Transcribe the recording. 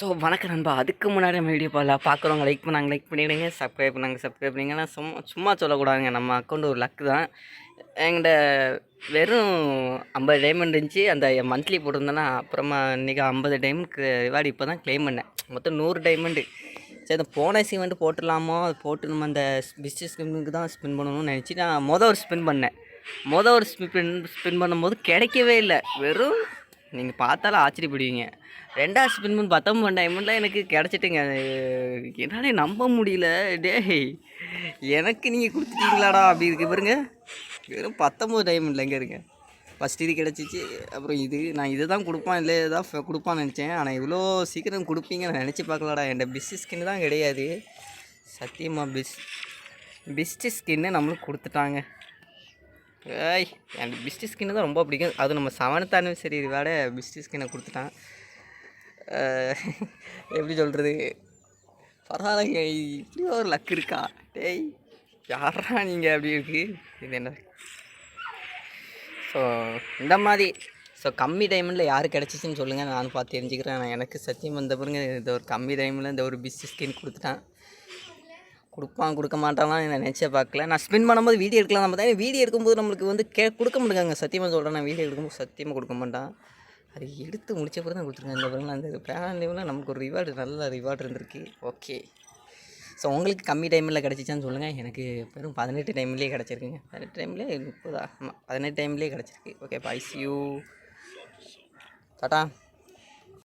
So வணக்கம் நண்பா. அதுக்கு முன்னாடி நம்ம வீடியோ பார்க்கலாம் பார்க்குறவங்க லைக் பண்ணாங்க லைக் பண்ணிவிடுங்க சப்ஸ்கிரைப் பண்ணாங்க சப்ஸ்கிரைப் பண்ணிங்கன்னா சும்மா சும்மா சொல்லக்கூடாதுங்க. நம்ம அக்கௌண்ட் ஒரு லக்கு தான். எங்கிட்ட வெறும் ஐம்பது டைமண்ட் இருந்துச்சு. அந்த மந்த்லி போட்டிருந்தேன்னா அப்புறமா இன்றைக்கி ஐம்பது டைமுக்கு ரிவார்டு இப்போ தான் க்ளைம் பண்ணேன். மொத்தம் நூறு டைமண்டு சரி அந்த போனஸ் வந்து போட்டுடலாமோ? அது போட்டு நம்ம அந்த பிஸ்னஸ் ஸ்கின்னுக்கு தான் ஸ்பின் பண்ணணும்னு நினச்சி நான் மொதல் ஒரு ஸ்பின் பண்ணேன். மொதல் ஒரு ஸ்பின் ஸ்பின் பண்ணும்போது கிடைக்கவே இல்லை. வெறும் நீங்கள் பார்த்தாலும் ஆச்சரியப்படுவீங்க. ரெண்டாவது ஸ்பின் பண்ணி பத்தொம்பது டைமண்டில் எனக்கு கிடச்சிட்டுங்க. என்னாலே நம்ப முடியல. டேய் எனக்கு நீங்கள் கொடுத்துட்டீங்களாடா? அப்படி இருக்கு பாருங்க. வெறும் பத்தொம்பது டைமண்டில் எங்கே இருங்க. ஃபஸ்ட் இது கிடச்சிச்சு அப்புறம் இது. நான் இதை தான் கொடுப்பான் இல்லை இதான் கொடுப்பான்னு நினச்சேன். ஆனால் இவ்வளோ சீக்கிரம் கொடுப்பீங்க நான் நினச்சி பார்க்கலடா. என்கிட்ட பிஸ்டி ஸ்கின் தான் கிடையாது. சத்தியமாக பிஸ் பிஸ்டி ஸ்கின்னு நம்மளுக்கு கொடுத்துட்டாங்க. ஏய் எனக்கு பிஸ்டி ஸ்கின்னு தான் ரொம்ப பிடிக்கும். அது நம்ம செவன்த் சரி விட பிஸ்டி ஸ்கின்னை கொடுத்துட்டான். எப்படி சொல்கிறது பரவாயில்லைங்க இப்படி ஒரு லக் இருக்கா? டேய் யாரா நீங்கள் அப்படி இருக்கு? இது என்ன? ஸோ இந்த மாதிரி. ஸோ கம்மி டைமில் யார் கிடச்சிச்சின்னு சொல்லுங்கள் நான் பார்த்து தெரிஞ்சுக்கிறேன். நான் எனக்கு சத்தியம் வந்த பிறகு இந்த ஒரு கம்மி டைமில் இந்த ஒரு பிஸ்டி ஸ்கின் கொடுத்துட்டான். கொடுப்பான் கொடுக்க மாட்டான்லாம் நான் நினச்சே பார்க்கல. நான் ஸ்பின் பண்ணும்போது வீடியோ எடுக்கலாம் பார்த்தா வீடியோ எடுக்கும்போது நம்மளுக்கு வந்து கே கொடுக்க மாட்டேங்க சத்தியமாக சொல்கிறேன் நான் வீடியோ எடுக்கும்போது சத்தியமாக கொடுக்க மாட்டான். அது எடுத்து முடிச்ச பிறகு தான் கொடுத்துருக்காங்க. அந்த பிறகு அந்த பேனல் லெவலில் நமக்கு ஒரு ரிவார்டு நல்ல ரிவார்டு இருந்திருக்கு. ஓகே ஸோ உங்களுக்கு கம்மி டைமில் கிடச்சிச்சான்னு சொல்லுங்கள் எனக்கு வெறும் பதினெட்டு டைம்லேயே கிடச்சிருக்குங்க. பதினெட்டு டைம்லேயே முப்பதா? ஆமாம் பதினெட்டு டைம்லேயே கிடச்சிருக்கு. Okay bye you tata